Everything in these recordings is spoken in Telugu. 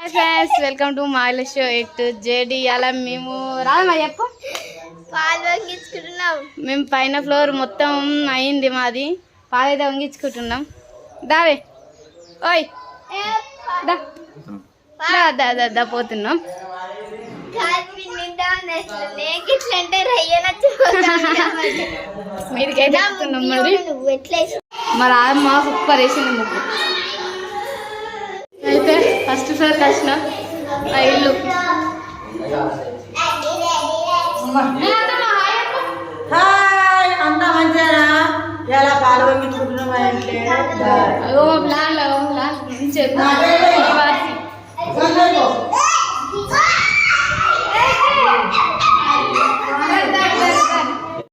హాయ్ ఫ్రెండ్స్ వెల్కమ్ టు మాయిల షో ఎట్ జేడి అలా మేము రాదమ్మా చెప్పు. పాలు వంగించుకుంటున్నాం. మేము పైన ఫ్లోర్ మొత్తం అయింది మాది. పాలైతే వంగించుకుంటున్నాం. దావే. ఓయ్. దా. దా దా దా దా పోతున్నాం. మీరికైతే మరి. మరి సూపర్ వేసింది ముగ్గు అయితే ఫస్ట్ ఫ్లోర్ వచ్చిన ఆ ఇల్లు. హాయ్ అంతా మంచిగా ఎలా అంటే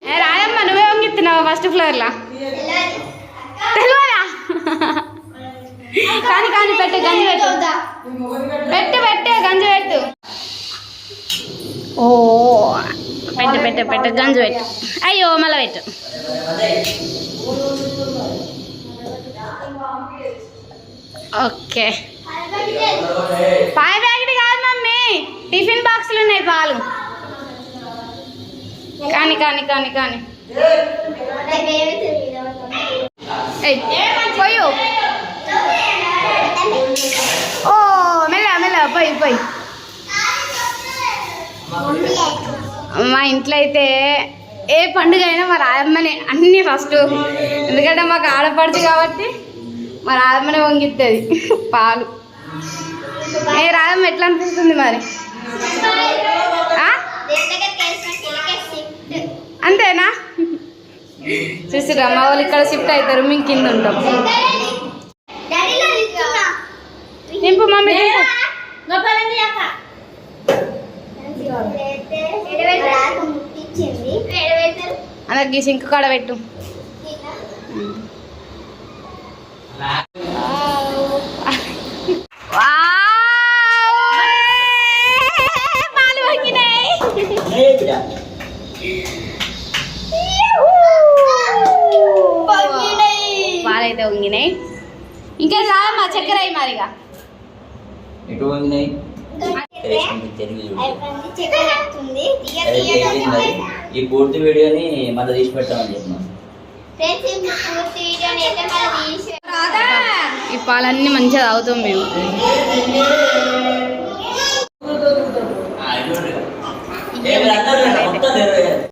ఏ రాయమ్మ నువ్వే వంగిస్తున్నావు ఫస్ట్ ఫ్లోర్ లా? తెలియదా? కానీ కానీ పెట్టు గంజి పెట్టు పెట్టు గంజి పెట్టు. ఓ. పెట్టు పెట్టు పెట్టు గంజి పెట్టు. అయ్యో మళ్ళీ పెట్టు. ఓకే. పాల ప్యాకెట్ కాదు మమ్మీ. టిఫిన్ బాక్సులు ఉన్నాయి పాలు. కానీ కానీ కానీ కానీ. పోయు. ఓ. పోయి పోయి. మా ఇంట్లో అయితే ఏ పండుగ అయినా మా రాయమ్మనే అన్నీ ఫస్ట్ ఎందుకంటే మాకు ఆడపడుచు కాబట్టి మా రాయమ్మనే వంగిస్తుంది పాలు. ఏ రాయమ్మ ఎట్లా అనిపిస్తుంది మరి? అంతేనా? చూసిరా మా వాళ్ళు ఇక్కడ షిఫ్ట్ అవుతారు మేము కింద ఉంటాం. నింపు మమ్మీ నింపు అలాగే సింక్ కాడ పెట్టు. పాలైతే వంగినాయి. ఇంకా రాదమ్మా చక్కెర అయ్యి మరిగా. ఎటు. ఈ పూర్తి వీడియోని మళ్ళీ తీసి పెట్టామని చెప్పిన ఈ పాలన్నీ మంచిగా తాగుతాం మేము.